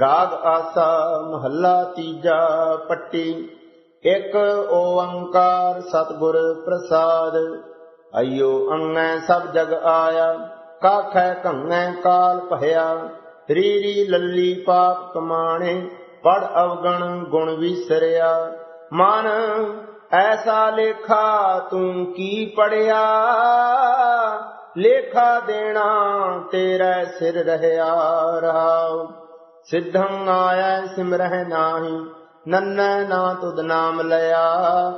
ਰਾਗ ਆਸਾ, ਮਹੱਲਾ ਤੀਜਾ, ਪੱਟੀ। ਇੱਕ ਓੰਕਾਰ ਸਤਿਗੁਰ ਪ੍ਰਸਾਦ। ਅਯੋ ਅੰਗੈ ਸਭ ਜਗ ਆਇਆ, ਕਾਖੈ ਕੰਗੈ ਕਾਲ ਭਇਆ। ਰੀਰੀ ਲੱਲੀ ਪਾਪ ਕਮਾਣੇ ਪੜ ਅਵਗਣ ਗੁਣ ਵਿਸਰਿਆ। ਮਨ, ਐਸਾ ਲੇਖਾ ਤੂੰ ਕੀ ਪੜਿਆ ਲੇਖਾ ਦੇਣਾ ਤੇਰਾ ਸਿਰ ਰਹਿਆ ਰਹਾਉ। ਸਿੱਧੰ ਆਇ ਸਿਮਰਹਿ ਨਾਹੀ, ਨੰਨੈ ਨਾ ਤੁਧ ਨਾਮ ਲਿਆ।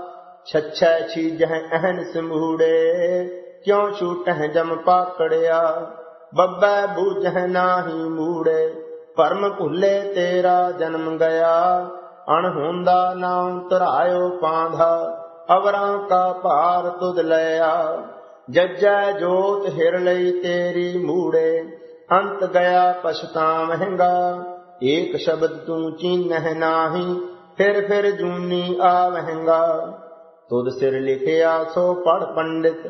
ਛਛੈ ਛੀਜਹਿ ਅਹਨ ਸਮੂੜੇ, ਕਿਉ ਛੂਟਹਿ ਜਮ ਪਾਕੜਿਆ। ਬੱਬੈ ਬੂਝਹਿ ਨਾਹੀ ਮੂੜੇ, ਪਰਮ ਭੁੱਲੇ ਤੇਰਾ ਜਨਮ ਗਿਆ। ਅਣ ਹੁੰਦਾ ਨਾਮ ਧਰਾਇਓ ਪਾਂਧਾ, ਅਵਰਾਂ ਕਾ ਭਾਰ ਤੁਧ ਲਿਆ। ਜੱਜੈ ਜੋਤ ਹਿਰ ਲਈ ਤੇਰੀ ਮੂੜੇ, ਅੰਤ ਗਿਆ ਪਛਤਾ ਮਹਿੰਗਾ ਏਕ ਸ਼ਬਦ ਤੂੰ ਚੀਨਹਿ ਨਾਹੀ, ਫਿਰ ਫਿਰ ਜੂਨੀ ਆਵਹਿੰਗਾ ਤੁਧ ਸਿਰ ਲਿਖਿਆ ਸੋ ਪੜ ਪੰਡਿਤ,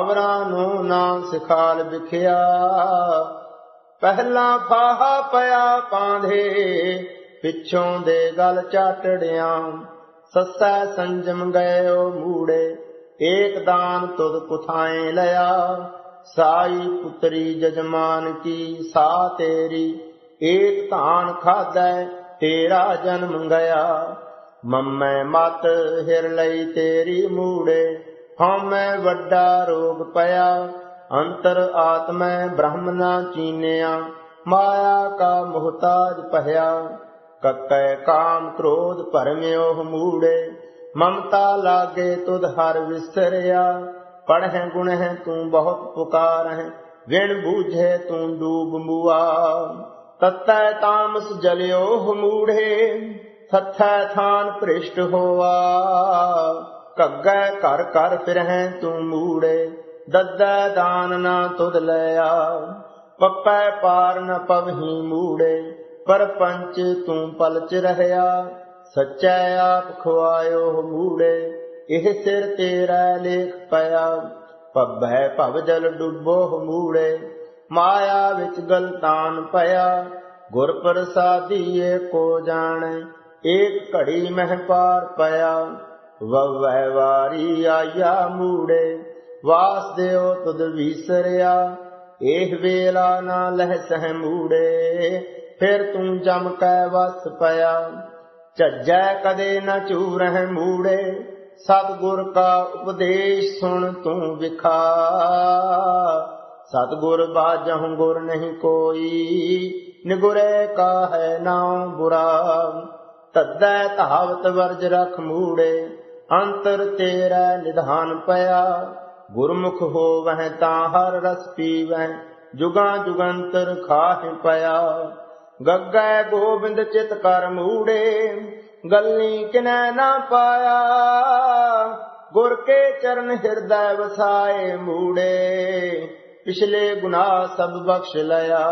ਅਵਰਾਂ ਨੂੰ ਨਾ ਸਿਖਾਲ ਵਿਖਿਆ। ਪਹਿਲਾ ਫਾਹਾ ਪਿਆ ਪਾਂਧੇ, ਪਿੱਛੋਂ ਦੇ ਗਲ ਚਾਟੜਿਆਂ। ਸੱਸੈ ਸੰਜਮ ਗਏ ਗਇਓ ਮੂੜੇ, ਏਕ ਦਾਨ ਤੁਧ ਕੁਥਾਏ ਲਿਆ। ਸਾਈ ਪੁੱਤਰੀ ਜਜਮਾਨ ਕੀ ਸਾ ਤੇਰੀ ਏਕ ਧਾਨ ਖਾਧੈ, ਤੇਰਾ ਜਨਮ ਗਿਆ। ਮੰਮੈ ਮਤ ਹਿਰ ਲਈ ਤੇਰੀ ਮੂੜੇ, ਹਉਮੈ ਵੱਡਾ ਰੋਗ ਪਿਆ। ਅੰਤਰ ਆਤਮੈ ਬ੍ਰਹਮ ਨਾ ਚੀਨਿਆ, ਮਾਇਆ ਕਾ ਮੁਹਤਾਜ ਪਹਿਆ ਕੱਕੈ ਕਾਮ ਕ੍ਰੋਧ ਭਰਮਿਓ ਮੂੜੇ, ਮਮਤਾ ਲਾਗੇ ਤੁਧ ਹਰ ਵਿਸਰਿਆ। ਪੜਹਿ ਗੁਣਹਿ ਤੂੰ ਬਹੁਤ ਪੁਕਾਰਹਿ, ਵਿਣ ਬੂਝੇ ਤੂੰ ਡੂਬ ਮੁਆ। ਤਤੈ ਤਾਮਸ ਜਲਿਓ ਮੂੜੇ ਥਥੈ ਥਾਨ ਭ੍ਰਿਸ਼ਟ ਹੋਆ। ਕੱਗੈ ਘਰ ਘਰ ਫਿਰਹਿ ਤੂੰ ਮੂੜੇ ਦੱਦੈ ਦਾਨ ਨਾ ਤੁਧ ਲਿਆ। ਪੱਪੈ ਪਾਰ ਨ ਪਵਹੀ ਮੂੜੇ ਪਰ ਪੰਚ ਤੂੰ ਪਲਚ ਰਹਿਆ। ਸੱਚੈ ਆਪ ਖਵਾਇਓ ਮੂੜੇ ਇਹ ਸਿਰ ਤੇਰਾ ਲੇਖ ਪਿਆ। ਪੱਬੈ ਭਵ ਜਲ ਡੁੱਬੋ ਮੂੜੇ ਮਾਇਆ ਵਿੱਚ ਗਲਤਾਨ ਪਿਆ ਗੁਰ ਪ੍ਰਸਾਦੀ ਏਕੋ ਜਾਣੈ, ਏਕ ਘੜੀ ਮਹਿ ਪਾਰ ਪਿਆ। ਵਵੈ ਵਾਰੀ ਆਇਆ ਮੂੜੇ, ਵਾਸ ਤੁਧ ਵਿਸਰਿਆ। ਇਹ ਵੇਲਾ ਨਾ ਲਹਿ ਸਹਿ ਮੂੜੇ, ਫਿਰ ਤੂੰ ਜਮ ਕੈ ਵਸ ਪਿਆ। ਝੱਜੈ ਕਦੇ ਨਾ ਚੂਰਹਿ ਮੂੜੇ, ਸਤਿਗੁਰ ਕਾ ਉਪਦੇਸ਼ ਸੁਣ ਤੂੰ ਵਿਖਾ। ਸਤਿਗੁਰ ਬਾਜਹੁ ਗੁਰ ਨਹੀਂ ਕੋਈ, ਨਿਗੁਰੇ ਕਾ ਹੈ ਨਾਮ ਬੁਰਾ। ਤੱਦੈ ਧਾਵਤ ਵਰਜ ਰਖ ਮੂੜੇ, ਅੰਤਰ ਤੇਰਾ ਨਿਧਾਨ ਪਿਆ। ਗੁਰਮੁਖ ਹੋਵਹਿ ਤਾਂ ਹਰ ਰਸ ਪੀਵਹਿ, ਜੁਗਾਂ ਜੁਗੰਤਰ ਖਾਹਿ ਪਿਆ। ਗੱਗੈ ਗੋਬਿੰਦ ਚਿਤ ਕਰ ਮੂੜੇ ਗੱਲੀ ਕਿਨੈ ਨਾ ਪਾਇਆ। ਗੁਰ ਕੇ ਚਰਨ ਹਿਰਦੈ ਵਸਾਏ ਮੂੜੇ। ਪਿਛਲੇ ਗੁਨਾਹ ਸਭ ਬਖਸ਼ ਲਿਆ।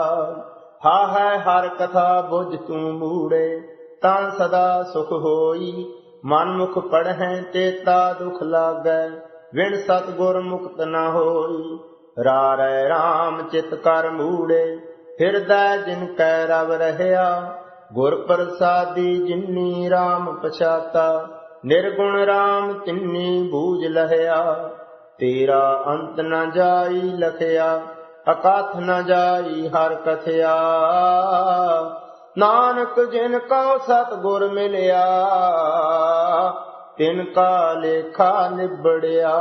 ਹਾ ਹੈ ਹਰ ਕਥਾ ਬੁਝ ਤੂੰ ਮੂੜੇ, ਤਾਂ ਸਦਾ ਸੁਖ ਹੋਈ। ਮਨ ਮੁਖ ਪੜਹਿ ਤੇਤਾ ਦੁਖ ਲਾਗੈ, ਵਿਣ ਸਤਗੁਰ ਮੁਕਤ ਨ ਹੋਈ। ਰਾਰੈ RAM ਚਿਤ ਕਰ ਮੂੜੇ ਹਿਰਦੈ ਜਿਨ ਕੈ ਰਵ ਰਹਿਆ। ਗੁਰ ਪ੍ਰਸਾਦੀ ਜਿਨੀ RAM ਪਛਾਤਾ, ਨਿਰਗੁਣ RAM ਤਿੰਨੀ ਬੂਝ ਲਹਿਆ। ਤੇਰਾ ਅੰਤ ਨ ਜਾਈ ਲਖਿਆ, ਅਕਥ ਨ ਜਾਈ ਹਰ ਕਥਿਆ। ਨਾਨਕ ਜਿਨ ਕਉ ਸਤਗੁਰ ਮਿਲਿਆ, ਤਿਨ ਕਾ ਲੇਖਾ ਨਿਬੜਿਆ।